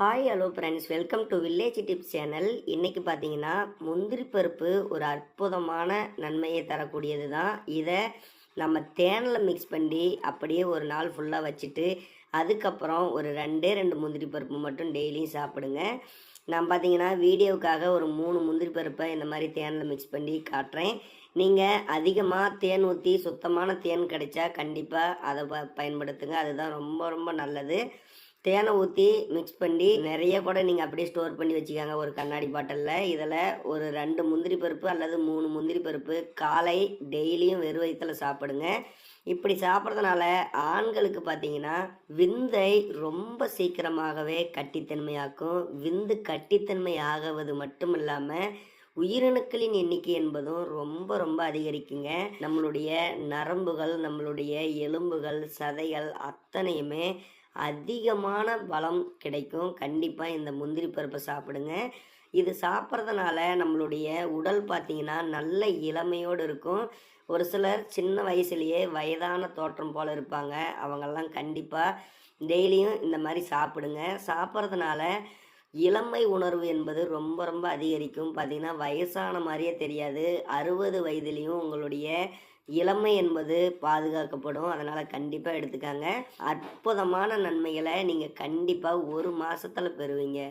Hi hello friends welcome to village tips channel இன்றைக்கி பார்த்தீங்கன்னா முந்திரி பருப்பு ஒரு அற்புதமான நன்மையை தரக்கூடியது தான் இதை நம்ம தேனில் மிக்ஸ் பண்ணி அப்படியே ஒரு நாள் ஃபுல்லாக வச்சுட்டு அதுக்கப்புறம் ஒரு ரெண்டே ரெண்டு முந்திரி பருப்பு மட்டும் டெய்லியும் சாப்பிடுங்க. நான் பார்த்தீங்கன்னா வீடியோவுக்காக ஒரு மூணு முந்திரி பருப்பை இந்த மாதிரி தேனில் மிக்ஸ் பண்ணி காட்டுறேன். நீங்கள் அதிகமாக தேன் ஊற்றி சுத்தமான தேன் கிடைச்சா கண்டிப்பாக அதை ப பயன்படுத்துங்க. அதுதான் ரொம்ப ரொம்ப நல்லது. தேனை ஊற்றி மிக்ஸ் பண்ணி நிறைய கூட நீங்கள் அப்படியே ஸ்டோர் பண்ணி வச்சுக்கோங்க. ஒரு கண்ணாடி பாட்டிலில். இதில் ஒரு ரெண்டு முந்திரி பருப்பு அல்லது மூணு முந்திரி பருப்பு காலை டெய்லியும் வெறும் வயிற்றில் சாப்பிடுங்க. இப்படி சாப்பிட்றதுனால ஆண்களுக்கு பார்த்தீங்கன்னா விந்தை ரொம்ப சீக்கிரமாகவே கட்டித்தன்மையாக்கும். விந்து கட்டித்தன்மை ஆகுவது மட்டும் இல்லாமல் உயிரணுக்களின் எண்ணிக்கை என்பதும் ரொம்ப ரொம்ப அதிகரிக்குங்க. நம்மளுடைய நரம்புகள் நம்மளுடைய எலும்புகள் சதைகள் அத்தனையுமே அதிகமான பலம் கிடைக்கும். கண்டிப்பாக இந்த முந்திரி பருப்பை சாப்பிடுங்க. இது சாப்பிட்றதுனால நம்மளுடைய உடல் பார்த்திங்கன்னா நல்ல இளமையோடு இருக்கும். ஒரு சிலர் சின்ன வயசுலேயே வயதான தோற்றம் போல் இருப்பாங்க. அவங்கெல்லாம் கண்டிப்பாக டெய்லியும் இந்த மாதிரி சாப்பிடுங்க. சாப்பிட்றதுனால இளமை உணர்வு என்பது ரொம்ப ரொம்ப அதிகரிக்கும். பார்த்திங்கன்னா வயசான மாதிரியே தெரியாது. அறுபது வயதுலேயும் உங்களுடைய இளமை என்பது பாதுகாக்கப்படும். அதனால் கண்டிப்பாக எடுத்துக்காங்க. அற்புதமான நன்மைகளை நீங்கள் கண்டிப்பாக ஒரு மாதத்தில் பெறுவீங்க.